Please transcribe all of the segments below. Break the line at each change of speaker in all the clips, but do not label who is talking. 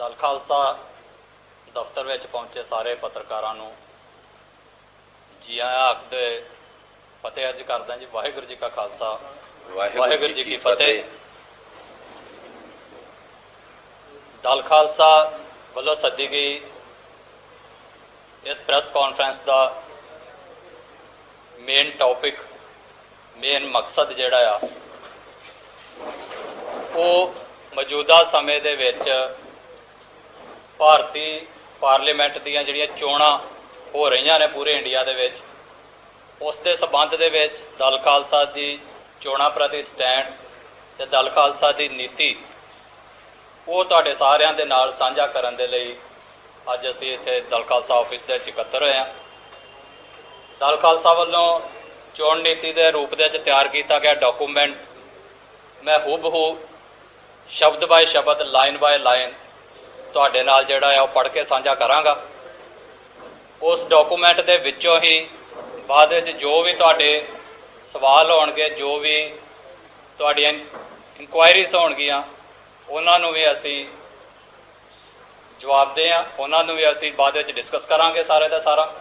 ਦਲ ਖਾਲਸਾ ਦਫ਼ਤਰ ਵਿੱਚ ਪਹੁੰਚੇ ਸਾਰੇ ਪੱਤਰਕਾਰਾਂ ਨੂੰ ਜੀ ਆਇਆਂ ਆਖਦੇ ਫਤਿਹ ਅਰਜ਼ ਕਰਦਾ ਜੀ ਵਾਹਿਗੁਰੂ ਜੀ ਕਾ ਖਾਲਸਾ। ਵਾਹਿਗੁਰੂ ਜੀ ਕੀ ਫਤਿਹ। ਦਲ ਖਾਲਸਾ ਵੱਲੋਂ ਸੱਦੀ ਗਈ ਇਸ ਪ੍ਰੈਸ ਕਾਨਫਰੰਸ ਦਾ ਮੇਨ ਟੌਪਿਕ ਮੇਨ ਮਕਸਦ ਜਿਹੜਾ ਆ ਉਹ ਮੌਜੂਦਾ ਸਮੇਂ ਦੇ ਵਿੱਚ ਭਾਰਤੀ ਪਾਰਲੀਮੈਂਟ ਦੀਆਂ ਜਿਹੜੀਆਂ ਚੋਣਾਂ ਹੋ ਰਹੀਆਂ ਨੇ ਪੂਰੇ ਇੰਡੀਆ ਦੇ ਵਿੱਚ, ਉਸ ਦੇ ਸਬੰਧ ਦੇ ਵਿੱਚ ਦਲ ਖਾਲਸਾ ਦੀ ਚੋਣਾਂ ਪ੍ਰਤੀ ਸਟੈਂਡ ਤੇ ਦਲ ਖਾਲਸਾ ਦੀ ਨੀਤੀ, ਉਹ ਤੁਹਾਡੇ ਸਾਰਿਆਂ ਦੇ ਨਾਲ ਸਾਂਝਾ ਕਰਨ ਦੇ ਲਈ ਅੱਜ ਅਸੀਂ ਇੱਥੇ ਦਲ ਖਾਲਸਾ ਆਫਿਸ ਦੇ ਵਿੱਚ ਇਕੱਤਰ ਹੋਏ ਹਾਂ। ਦਲ ਖਾਲਸਾ ਵੱਲੋਂ ਚੋਣ ਨੀਤੀ ਦੇ ਰੂਪ ਦੇ ਵਿੱਚ ਤਿਆਰ ਕੀਤਾ ਗਿਆ ਡਾਕੂਮੈਂਟ ਮੈਂ ਹੂਬਹੂ ਸ਼ਬਦ ਬਾਏ ਸ਼ਬਦ ਲਾਈਨ ਬਾਏ ਲਾਈਨ ਤੁਹਾਡੇ ਨਾਲ ਜਿਹੜਾ ਆ ਉਹ ਪੜ੍ਹ ਕੇ ਸਾਂਝਾ ਕਰਾਂਗਾ। ਉਸ ਡਾਕੂਮੈਂਟ ਦੇ ਵਿੱਚੋਂ ਹੀ ਬਾਅਦ ਵਿੱਚ ਜੋ ਵੀ ਤੁਹਾਡੇ ਸਵਾਲ ਹੋਣਗੇ, ਜੋ ਵੀ ਤੁਹਾਡੀਆਂ ਇਨਕੁਆਇਰੀਜ਼ ਹੋਣਗੀਆਂ, ਉਹਨਾਂ ਨੂੰ ਵੀ ਅਸੀਂ ਜਵਾਬ ਦੇ ਆ। ਉਹਨਾਂ ਨੂੰ ਵੀ ਅਸੀਂ ਬਾਅਦ ਵਿੱਚ ਡਿਸਕਸ ਕਰਾਂਗੇ ਸਾਰੇ ਦਾ ਸਾਰਾ।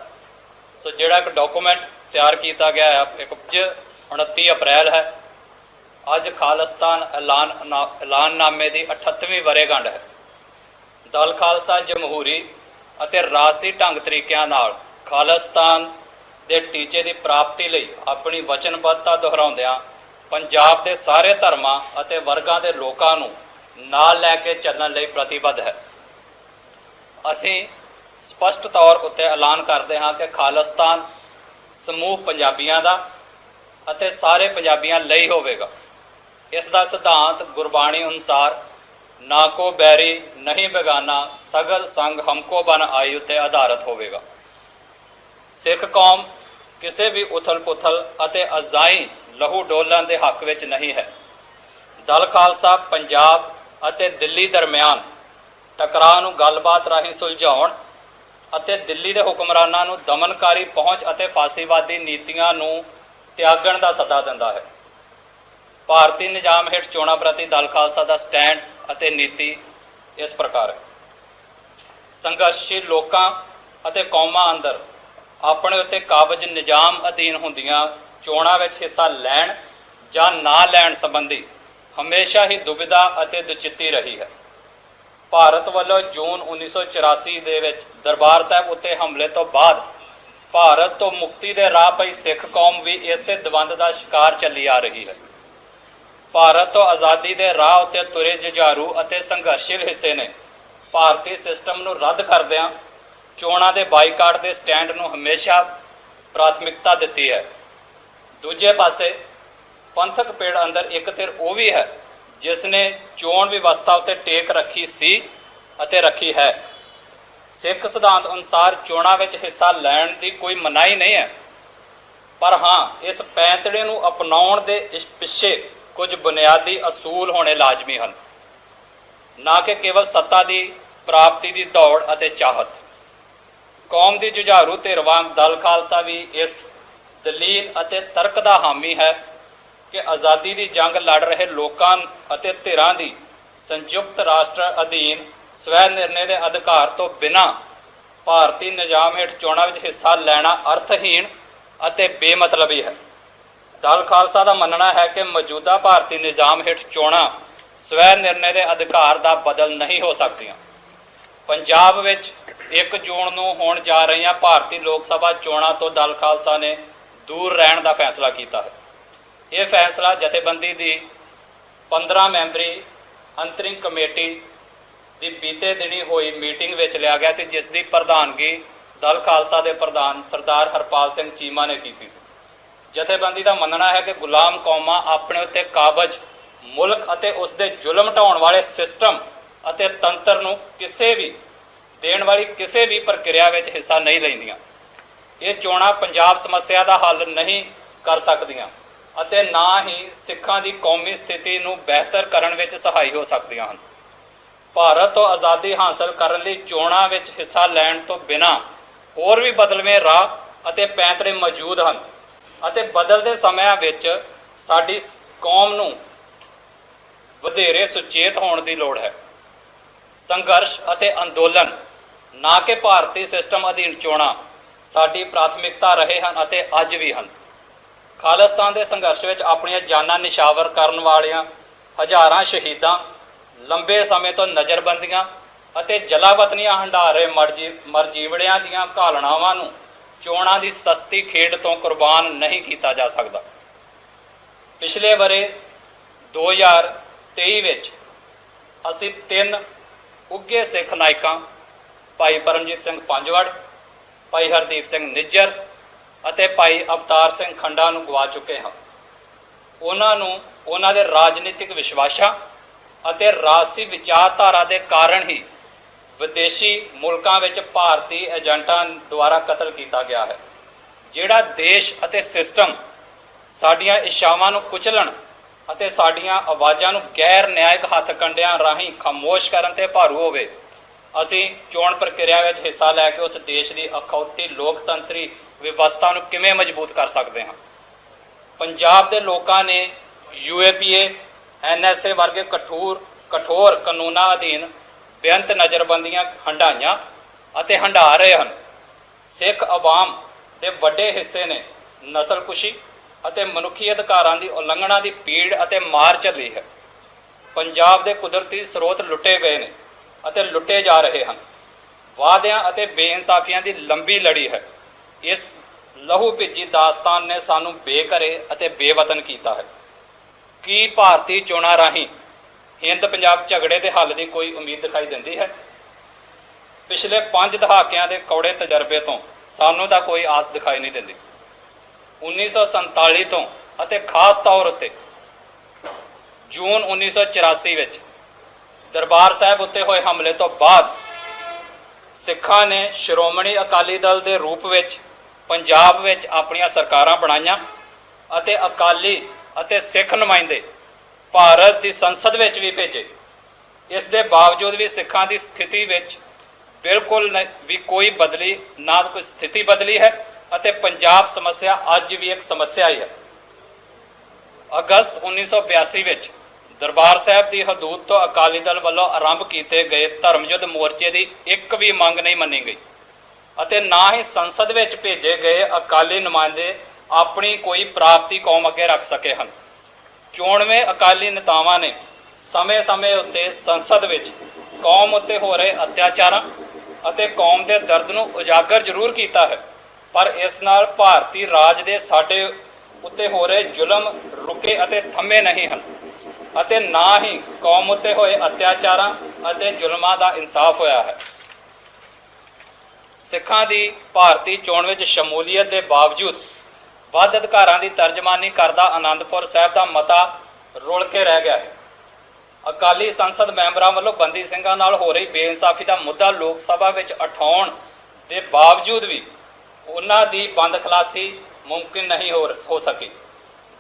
ਸੋ ਜਿਹੜਾ ਇੱਕ ਡਾਕੂਮੈਂਟ ਤਿਆਰ ਕੀਤਾ ਗਿਆ ਹੈ ਇੱਕ 29 ਅਪ੍ਰੈਲ ਹੈ। ਅੱਜ ਖਾਲਿਸਤਾਨ ਐਲਾਨ ਐਲਾਨਨਾਮੇ ਦੀ 38ਵੀਂ ਵਰ੍ਹੇਗੰਢ ਹੈ। ਦਲ ਖਾਲਸਾ ਜਮਹੂਰੀ ਅਤੇ ਰਾਜਸੀ ਢੰਗ ਤਰੀਕਿਆਂ ਨਾਲ ਖਾਲਿਸਤਾਨ ਦੇ ਟੀਚੇ ਦੀ ਪ੍ਰਾਪਤੀ ਲਈ ਆਪਣੀ ਵਚਨਬੱਧਤਾ ਦੁਹਰਾਉਂਦਿਆਂ ਪੰਜਾਬ ਦੇ ਸਾਰੇ ਧਰਮਾਂ ਅਤੇ ਵਰਗਾਂ ਦੇ ਲੋਕਾਂ ਨੂੰ ਨਾਲ ਲੈ ਕੇ ਚੱਲਣ ਲਈ ਪ੍ਰਤੀਬੱਧ ਹੈ। ਅਸੀਂ ਸਪਸ਼ਟ ਤੌਰ ਉੱਤੇ ਐਲਾਨ ਕਰਦੇ ਹਾਂ ਕਿ ਖਾਲਿਸਤਾਨ ਸਮੂਹ ਪੰਜਾਬੀਆਂ ਦਾ ਅਤੇ ਸਾਰੇ ਪੰਜਾਬੀਆਂ ਲਈ ਹੋਵੇਗਾ। ਇਸ ਦਾ ਸਿਧਾਂਤ ਗੁਰਬਾਣੀ ਅਨੁਸਾਰ ਨਾ ਕੋ ਬੈਰੀ ਨਹੀਂ ਬੇਗਾਨਾ, ਸਗਲ ਸੰਗ ਹਮਕੋ ਬਨ ਆਈ ਉਤੇ ਆਧਾਰਿਤ ਹੋਵੇਗਾ। ਸਿੱਖ ਕੌਮ ਕਿਸੇ ਵੀ ਉਥਲ-ਪੁਥਲ ਅਤੇ ਅਜ਼ਾਈ ਲਹੂ ਡੋਲਣ ਦੇ ਹੱਕ ਵਿੱਚ ਨਹੀਂ ਹੈ। ਦਲ ਖਾਲਸਾ ਪੰਜਾਬ ਅਤੇ ਦਿੱਲੀ ਦਰਮਿਆਨ ਟਕਰਾਅ ਨੂੰ ਗੱਲਬਾਤ ਰਾਹੀਂ ਸੁਲਝਾਉਣ ਅਤੇ ਦਿੱਲੀ ਦੇ ਹੁਕਮਰਾਨਾਂ ਨੂੰ ਦਮਨਕਾਰੀ ਪਹੁੰਚ ਅਤੇ ਫਾਸੀਵਾਦੀ ਨੀਤੀਆਂ ਨੂੰ ਤਿਆਗਣ ਦਾ ਸੱਦਾ ਦਿੰਦਾ ਹੈ। ਭਾਰਤੀ ਨਿਜ਼ਾਮ ਹੇਠ ਚੋਣਾਂ ਪ੍ਰਤੀ ਦਲ ਖਾਲਸਾ ਦਾ ਸਟੈਂਡ ਅਤੇ ਨੀਤੀ ਇਸ ਪ੍ਰਕਾਰ ਹੈ। ਸੰਘਰਸ਼ੀ ਲੋਕਾਂ ਅਤੇ ਕੌਮਾਂ ਅੰਦਰ ਆਪਣੇ ਉੱਤੇ ਕਾਬਜ ਨਿਜ਼ਾਮ ਅਧੀਨ ਹੁੰਦੀਆਂ ਚੋਣਾਂ ਵਿੱਚ ਹਿੱਸਾ ਲੈਣ ਜਾਂ ਨਾ ਲੈਣ ਸੰਬੰਧੀ ਹਮੇਸ਼ਾ ਹੀ ਦੁਬਿਧਾ ਅਤੇ ਦੁਚਿੱਤੀ ਰਹੀ ਹੈ। ਭਾਰਤ ਵੱਲੋਂ ਜੂਨ 1984 ਦੇ ਵਿੱਚ ਦਰਬਾਰ ਸਾਹਿਬ ਉੱਤੇ ਹਮਲੇ ਤੋਂ ਬਾਅਦ ਭਾਰਤ ਤੋਂ ਮੁਕਤੀ ਦੇ ਰਾਹ ਪਈ ਸਿੱਖ ਕੌਮ ਵੀ ਇਸੇ ਦਵੰਦ ਦਾ ਸ਼ਿਕਾਰ ਚੱਲੀ ਆ ਰਹੀ ਹੈ। ਭਾਰਤ ਤੋਂ ਆਜ਼ਾਦੀ ਦੇ ਰਾਹ ਉੱਤੇ ਤੁਰੇ ਜੁਝਾਰੂ ਅਤੇ ਸੰਘਰਸ਼ੀਲ ਹਿੱਸੇ ਨੇ। ਭਾਰਤੀ ਸਿਸਟਮ ਨੂੰ ਰੱਦ ਕਰਦਿਆਂ ਚੋਣਾਂ ਦੇ ਬਾਈਕਾਟ ਦੇ ਸਟੈਂਡ ਨੂੰ ਹਮੇਸ਼ਾ ਪ੍ਰਾਥਮਿਕਤਾ ਦਿੱਤੀ ਹੈ। ਦੂਜੇ ਪਾਸੇ ਪੰਥਕ ਪੇੜ ਅੰਦਰ ਇੱਕ ਧਿਰ ਉਹ ਵੀ ਹੈ ਜਿਸ ਨੇ ਚੋਣ ਵਿਵਸਥਾ ਉੱਤੇ ਟੇਕ ਰੱਖੀ ਸੀ ਅਤੇ ਰੱਖੀ ਹੈ। ਸਿੱਖ ਸਿਧਾਂਤ ਅਨੁਸਾਰ ਚੋਣਾਂ ਵਿੱਚ ਹਿੱਸਾ ਲੈਣ ਦੀ ਕੋਈ ਮਨਾਹੀ ਨਹੀਂ ਹੈ। ਪਰ ਹਾਂ, ਇਸ ਪੈਂਤੜੇ ਨੂੰ ਅਪਣਾਉਣ ਦੇ ਇਸ ਪਿੱਛੇ ਕੁਝ ਬੁਨਿਆਦੀ ਅਸੂਲ ਹੋਣੇ ਲਾਜ਼ਮੀ ਹਨ। ਨਾ ਕਿ ਕੇਵਲ ਸੱਤਾ ਦੀ ਪ੍ਰਾਪਤੀ ਦੀ ਦੌੜ ਅਤੇ ਚਾਹਤ। ਕੌਮ ਦੀ ਜੁਝਾਰੂ ਧਿਰ ਵਾਂਗ ਦਲ ਖਾਲਸਾ ਵੀ ਇਸ ਦਲੀਲ ਅਤੇ ਤਰਕ ਦਾ ਹਾਮੀ ਹੈ ਕਿ ਆਜ਼ਾਦੀ ਦੀ ਜੰਗ ਲੜ ਰਹੇ ਲੋਕਾਂ ਅਤੇ ਧਿਰਾਂ ਦੀ ਸੰਯੁਕਤ ਰਾਸ਼ਟਰ ਅਧੀਨ ਸਵੈ ਨਿਰਣੇ ਦੇ ਅਧਿਕਾਰ ਤੋਂ ਬਿਨਾਂ ਭਾਰਤੀ ਨਿਜ਼ਾਮ ਹੇਠ ਚੋਣਾਂ ਵਿੱਚ ਹਿੱਸਾ ਲੈਣਾ ਅਰਥਹੀਣ ਅਤੇ ਬੇਮਤਲਬੀ ਹੈ। ਦਲ ਖਾਲਸਾ ਦਾ ਮੰਨਣਾ ਹੈ ਕਿ ਮੌਜੂਦਾ ਭਾਰਤੀ ਨਿਜ਼ਾਮ ਹੇਠ ਚੋਣਾਂ ਸਵੈ ਨਿਰਣੇ ਦੇ ਅਧਿਕਾਰ ਦਾ ਬਦਲ ਨਹੀਂ ਹੋ ਸਕਦੀਆਂ। ਪੰਜਾਬ ਵਿੱਚ 1 ਜੂਨ ਨੂੰ ਹੋਣ ਜਾ ਰਹੀਆਂ ਭਾਰਤੀ ਲੋਕ ਸਭਾ ਚੋਣਾਂ ਤੋਂ ਦਲ ਖਾਲਸਾ ਨੇ ਦੂਰ ਰਹਿਣ ਦਾ ਫੈਸਲਾ ਕੀਤਾ ਹੈ। ਇਹ ਫੈਸਲਾ ਜਥੇਬੰਦੀ ਦੀ 15 ਮੈਂਬਰੀ ਅੰਤਰਿੰਗ ਕਮੇਟੀ ਦੀ ਬੀਤੇ ਦਿਨੀ ਹੋਈ ਮੀਟਿੰਗ ਵਿੱਚ ਲਿਆ ਗਿਆ ਸੀ, ਜਿਸ ਦੀ ਪ੍ਰਧਾਨਗੀ ਦਲ ਖਾਲਸਾ ਦੇ ਪ੍ਰਧਾਨ ਸਰਦਾਰ ਹਰਪਾਲ ਸਿੰਘ ਚੀਮਾ ਨੇ ਕੀਤੀ ਸੀ। ਜਥੇਬੰਦੀ ਦਾ ਮੰਨਣਾ ਹੈ ਕਿ ਗੁਲਾਮ ਕੌਮਾਂ ਆਪਣੇ ਉੱਤੇ ਕਾਬਜ, ਮੁਲਕ ਅਤੇ ਉਸ ਦੇ ਜ਼ੁਲਮ ਢਾਉਣ ਵਾਲੇ ਸਿਸਟਮ ਅਤੇ ਤੰਤਰ ਨੂੰ ਕਿਸੇ ਵੀ ਦੇਣ ਵਾਲੀ ਕਿਸੇ ਵੀ ਪ੍ਰਕਿਰਿਆ ਵਿੱਚ ਹਿੱਸਾ ਨਹੀਂ ਲੈਂਦੀਆਂ। ਇਹ ਚੋਣਾਂ ਪੰਜਾਬ ਸਮੱਸਿਆ ਦਾ ਹੱਲ ਨਹੀਂ ਕਰ ਸਕਦੀਆਂ ਅਤੇ ਨਾ ਹੀ ਸਿੱਖਾਂ ਦੀ ਕੌਮੀ ਸਥਿਤੀ ਨੂੰ ਬਿਹਤਰ ਕਰਨ ਵਿੱਚ ਸਹਾਈ ਹੋ ਸਕਦੀਆਂ ਹਨ। ਭਾਰਤ ਤੋਂ ਆਜ਼ਾਦੀ ਹਾਸਲ ਕਰਨ ਲਈ ਚੋਣਾਂ ਵਿੱਚ ਹਿੱਸਾ ਲੈਣ ਤੋਂ ਬਿਨਾਂ ਹੋਰ ਵੀ ਬਦਲਵੇਂ ਰਾਹ ਅਤੇ ਪੈਂਤੜੇ ਮੌਜੂਦ ਹਨ। ਅਤੇ ਬਦਲਦੇ ਸਮਿਆਂ ਵਿੱਚ ਸਾਡੀ ਕੌਮ ਨੂੰ ਵਧੇਰੇ ਸੁਚੇਤ ਹੋਣ ਦੀ ਲੋੜ ਹੈ। ਸੰਘਰਸ਼ ਅਤੇ ਅੰਦੋਲਨ ਨਾ ਕਿ ਭਾਰਤੀ ਸਿਸਟਮ ਅਧੀਨ ਚੋਣਾਂ ਸਾਡੀ ਪ੍ਰਾਥਮਿਕਤਾ ਰਹੇ ਹਨ ਅਤੇ ਅੱਜ ਵੀ ਹਨ। ਖਾਲਿਸਤਾਨ ਦੇ ਸੰਘਰਸ਼ ਵਿੱਚ ਆਪਣੀਆਂ ਜਾਨਾਂ ਨਿਸ਼ਾਵਰ ਕਰਨ ਵਾਲਿਆਂ ਹਜ਼ਾਰਾਂ ਸ਼ਹੀਦਾਂ ਲੰਬੇ ਸਮੇਂ ਤੋਂ ਨਜ਼ਰਬੰਦੀਆਂ ਅਤੇ ਜਲਾਵਤਨੀਆਂ ਹੰਡਾਰੇ ਮਰਜ਼ੀ, ਮਰਜੀਵੜਿਆਂ ਦੀਆਂ ਘਾਲਣਾਵਾਂ ਨੂੰ ਚੋਣਾਂ ਦੀ ਸਸਤੀ ਖੇਡ ਤੋਂ ਕੁਰਬਾਨ ਨਹੀਂ ਕੀਤਾ ਜਾ ਸਕਦਾ। ਪਿਛਲੇ ਬਰੇ 2023 ਵਿੱਚ ਅਸੀਂ ਤਿੰਨ ਉੱਗੇ ਸਿੱਖ ਨਾਇਕਾਂ, ਭਾਈ ਪਰਮਜੀਤ ਸਿੰਘ ਪੰਜਵੜ, ਭਾਈ ਹਰਦੀਪ ਸਿੰਘ ਨਿੱਜਰ ਅਤੇ ਭਾਈ ਅਵਤਾਰ ਸਿੰਘ ਖੰਡਾ ਨੂੰ ਗਵਾ ਚੁੱਕੇ ਹਾਂ। ਉਹਨਾਂ ਨੂੰ ਉਹਨਾਂ ਦੇ ਰਾਜਨੀਤਿਕ ਵਿਸ਼ਵਾਸਾਂ ਅਤੇ ਰਾਜਸੀ ਵਿਚਾਰਧਾਰਾ ਦੇ ਕਾਰਨ ਹੀ ਵਿਦੇਸ਼ੀ ਮੁਲਕਾਂ ਵਿੱਚ ਭਾਰਤੀ ਏਜੰਟਾਂ ਦੁਆਰਾ ਕਤਲ ਕੀਤਾ ਗਿਆ ਹੈ। ਜਿਹੜਾ ਦੇਸ਼ ਅਤੇ ਸਿਸਟਮ ਸਾਡੀਆਂ ਇਸ਼ਾਵਾਂ ਨੂੰ ਕੁਚਲਣ ਅਤੇ ਸਾਡੀਆਂ ਆਵਾਜ਼ਾਂ ਨੂੰ ਗੈਰ ਨਿਆਇਕ ਹੱਥ ਕੰਡਿਆਂ ਰਾਹੀਂ ਖਾਮੋਸ਼ ਕਰਨ ਤੇ ਭਾਰੂ ਹੋਵੇ, ਅਸੀਂ ਚੋਣ ਪ੍ਰਕਿਰਿਆ ਵਿੱਚ ਹਿੱਸਾ ਲੈ ਕੇ ਉਸ ਦੇਸ਼ ਦੀ ਅਖੌਤੀ ਲੋਕਤੰਤਰੀ ਵਿਵਸਥਾ ਨੂੰ ਕਿਵੇਂ ਮਜ਼ਬੂਤ ਕਰ ਸਕਦੇ ਹਾਂ? ਪੰਜਾਬ ਦੇ ਲੋਕਾਂ ਨੇ ਯੂਏਪੀਏ ਐਨਐਸਏ ਵਰਗੇ ਕਠੋਰ ਕਠੋਰ ਕਾਨੂੰਨਾਂ ਅਧੀਨ ਬੇਅੰਤ ਨਜ਼ਰਬੰਦੀਆਂ ਹੰਡਾਈਆਂ ਅਤੇ ਹੰਢਾ ਰਹੇ ਹਨ। ਸਿੱਖ ਆਵਾਮ ਦੇ ਵੱਡੇ ਹਿੱਸੇ ਨੇ ਨਸਲਕੁਸ਼ੀ ਅਤੇ ਮਨੁੱਖੀ ਅਧਿਕਾਰਾਂ ਦੀ ਉਲੰਘਣਾ ਦੀ ਪੀੜ ਅਤੇ ਮਾਰ ਝੱਲੀ ਹੈ। ਪੰਜਾਬ ਦੇ ਕੁਦਰਤੀ ਸਰੋਤ ਲੁੱਟੇ ਗਏ ਨੇ ਅਤੇ ਲੁੱਟੇ ਜਾ ਰਹੇ ਹਨ। ਵਾਅਦਿਆਂ ਅਤੇ ਬੇਇਨਸਾਫੀਆਂ ਦੀ ਲੰਬੀ ਲੜੀ ਹੈ। ਇਸ ਲਹੂ ਭਿੱਜੀ ਦਾਸਤਾਨ ਨੇ ਸਾਨੂੰ ਬੇਘਰੇ ਅਤੇ ਬੇਵਤਨ ਕੀਤਾ ਹੈ। ਕੀ ਭਾਰਤੀ ਚੋਣਾਂ ਰਾਹੀਂ ਹਿੰਦ ਪੰਜਾਬ ਝਗੜੇ ਦੇ ਹੱਲ ਦੀ ਕੋਈ ਉਮੀਦ ਦਿਖਾਈ ਦਿੰਦੀ ਹੈ? ਪਿਛਲੇ 5 ਦਹਾਕਿਆਂ ਦੇ ਕੌੜੇ ਤਜਰਬੇ ਤੋਂ ਸਾਨੂੰ ਤਾਂ ਕੋਈ ਆਸ ਦਿਖਾਈ ਨਹੀਂ ਦਿੰਦੀ। 1947 ਤੋਂ ਅਤੇ ਖਾਸ ਤੌਰ ਉੱਤੇ ਜੂਨ 1984 ਵਿੱਚ ਦਰਬਾਰ ਸਾਹਿਬ ਉੱਤੇ ਹੋਏ ਹਮਲੇ ਤੋਂ ਬਾਅਦ ਸਿੱਖਾਂ ਨੇ ਸ਼੍ਰੋਮਣੀ ਅਕਾਲੀ ਦਲ ਦੇ ਰੂਪ ਵਿੱਚ ਪੰਜਾਬ ਵਿੱਚ ਆਪਣੀਆਂ ਸਰਕਾਰਾਂ ਬਣਾਈਆਂ ਅਤੇ ਅਕਾਲੀ ਅਤੇ ਸਿੱਖ ਨੁਮਾਇੰਦੇ ਭਾਰਤ ਦੀ ਸੰਸਦ ਵਿੱਚ ਵੀ ਭੇਜੇ। ਇਸ ਦੇ ਬਾਵਜੂਦ ਵੀ ਸਿੱਖਾਂ ਦੀ ਸਥਿਤੀ ਵਿੱਚ ਬਿਲਕੁਲ ਵੀ ਕੋਈ ਬਦਲੀ, ਨਾ ਕੋਈ ਸਥਿਤੀ ਬਦਲੀ ਹੈ ਅਤੇ ਪੰਜਾਬ ਸਮੱਸਿਆ ਅੱਜ ਵੀ ਇੱਕ ਸਮੱਸਿਆ ਹੀ ਹੈ। ਅਗਸਤ 1982 ਵਿੱਚ ਦਰਬਾਰ ਸਾਹਿਬ ਦੀ ਹਦੂਦ ਤੋਂ ਅਕਾਲੀ ਦਲ ਵੱਲੋਂ ਆਰੰਭ ਕੀਤੇ ਗਏ ਧਰਮਯੁੱਧ ਮੋਰਚੇ ਦੀ ਇੱਕ ਵੀ ਮੰਗ ਨਹੀਂ ਮੰਨੀ ਗਈ ਅਤੇ ਨਾ ਹੀ ਸੰਸਦ ਵਿੱਚ ਭੇਜੇ ਗਏ ਅਕਾਲੀ ਨੁਮਾਇੰਦੇ ਆਪਣੀ ਕੋਈ ਪ੍ਰਾਪਤੀ ਕੌਮ ਅੱਗੇ ਰੱਖ ਸਕੇ ਹਨ। ਚੋਣਵੇਂ ਅਕਾਲੀ ਨੇਤਾਵਾਂ ਨੇ ਸਮੇਂ-ਸਮੇਂ ਉੱਤੇ ਸੰਸਦ ਵਿੱਚ ਕੌਮ ਉੱਤੇ ਹੋ ਰਹੇ ਅਤਿਆਚਾਰਾਂ ਅਤੇ ਕੌਮ ਦੇ ਦਰਦ ਨੂੰ ਉਜਾਗਰ ਜ਼ਰੂਰ ਕੀਤਾ ਹੈ। ਪਰ ਇਸ ਨਾਲ ਭਾਰਤੀ ਰਾਜ ਦੇ ਸਾਡੇ ਉੱਤੇ ਹੋ ਰਹੇ ਜ਼ੁਲਮ ਰੁਕੇ ਅਤੇ ਥੰਮੇ ਨਹੀਂ ਹਨ ਅਤੇ ਨਾ ਹੀ ਕੌਮ ਉੱਤੇ ਹੋਏ ਅਤਿਆਚਾਰਾਂ ਅਤੇ ਜ਼ੁਲਮਾਂ ਦਾ ਇਨਸਾਫ ਹੋਇਆ ਹੈ। ਸਿੱਖਾਂ ਦੀ ਭਾਰਤੀ ਚੋਣ ਵਿੱਚ ਸ਼ਮੂਲੀਅਤ ਦੇ ਬਾਵਜੂਦ ਵੱਧ ਅਧਿਕਾਰਾਂ ਦੀ ਤਰਜਮਾਨੀ ਕਰਦਾ ਆਨੰਦਪੁਰ ਸਾਹਿਬ ਦਾ ਮਤਾ ਰੁਲ ਕੇ ਰਹਿ ਗਿਆ ਹੈ। ਅਕਾਲੀ ਸੰਸਦ ਮੈਂਬਰਾਂ ਵੱਲੋਂ ਬੰਦੀ ਸਿੰਘਾਂ ਨਾਲ ਹੋ ਰਹੀ ਬੇਇਨਸਾਫੀ ਦਾ ਮੁੱਦਾ ਲੋਕ ਸਭਾ ਵਿੱਚ ਉਠਾਉਣ ਦੇ ਬਾਵਜੂਦ ਵੀ ਉਹਨਾਂ ਦੀ ਬੰਦ ਖਲਾਸੀ ਮੁਮਕਿਨ ਨਹੀਂ ਹੋ ਹੋ ਸਕੀ।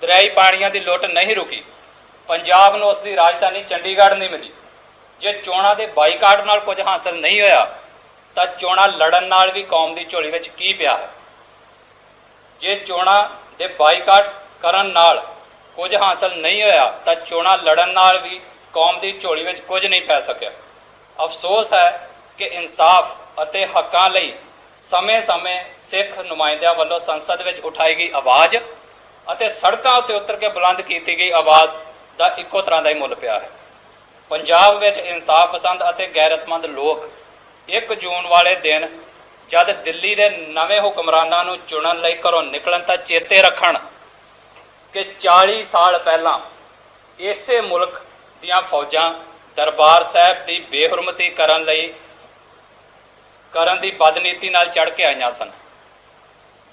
ਦਰਿਆਈ ਪਾਣੀਆਂ ਦੀ ਲੁੱਟ ਨਹੀਂ ਰੁਕੀ। ਪੰਜਾਬ ਨੂੰ ਉਸ ਦੀ ਰਾਜਧਾਨੀ ਚੰਡੀਗੜ੍ਹ ਨਹੀਂ ਮਿਲੀ। ਜੇ ਚੋਣਾਂ ਦੇ ਬਾਈਕਾਟ ਨਾਲ ਕੁਝ ਹਾਸਲ ਨਹੀਂ ਹੋਇਆ, ਤਾਂ ਚੋਣਾਂ ਲੜਨ ਨਾਲ ਵੀ ਕੌਮ ਦੀ ਝੋਲੀ ਵਿੱਚ ਕੀ ਪਿਆ ਹੈ? ਜੇ ਚੋਣਾਂ ਦੇ ਬਾਈਕਾਟ ਕਰਨ ਨਾਲ ਕੁਝ ਹਾਸਲ ਨਹੀਂ ਹੋਇਆ, ਤਾਂ ਚੋਣਾਂ ਲੜਨ ਨਾਲ ਵੀ ਕੌਮ ਦੀ ਝੋਲੀ ਵਿੱਚ ਕੁਝ ਨਹੀਂ ਪੈ ਸਕਿਆ। ਅਫਸੋਸ ਹੈ ਕਿ ਇਨਸਾਫ ਅਤੇ ਹੱਕਾਂ ਲਈ ਸਮੇਂ-ਸਮੇਂ ਸਿੱਖ ਨੁਮਾਇੰਦਿਆਂ ਵੱਲੋਂ ਸੰਸਦ ਵਿੱਚ ਉਠਾਈ ਗਈ ਆਵਾਜ਼ ਅਤੇ ਸੜਕਾਂ ਉੱਤੇ ਉਤਰ ਕੇ ਬੁਲੰਦ ਕੀਤੀ ਗਈ ਆਵਾਜ਼ ਦਾ ਇੱਕੋ ਤਰ੍ਹਾਂ ਦਾ ਹੀ ਮੁੱਲ ਪਿਆ ਹੈ। ਪੰਜਾਬ ਵਿੱਚ ਇਨਸਾਫ ਪਸੰਦ ਅਤੇ ਗੈਰਤਮੰਦ ਲੋਕ 1 ਜੂਨ ਵਾਲੇ ਦਿਨ ਜਦ ਦਿੱਲੀ ਦੇ ਨਵੇਂ ਹੁਕਮਰਾਨਾਂ ਨੂੰ ਚੁਣਨ ਲਈ ਘਰੋਂ ਨਿਕਲਣ ਤਾਂ ਚੇਤੇ ਰੱਖਣ ਕਿ 40 ਸਾਲ ਪਹਿਲਾਂ ਇਸੇ ਮੁਲਕ ਦੀਆਂ ਫੌਜਾਂ ਦਰਬਾਰ ਸਾਹਿਬ ਦੀ ਬੇਹਰਮਤੀ ਕਰਨ ਲਈ, ਕਰਨ ਦੀ ਬਦਨੀਤੀ ਨਾਲ ਚੜ ਕੇ ਆਈਆਂ ਸਨ।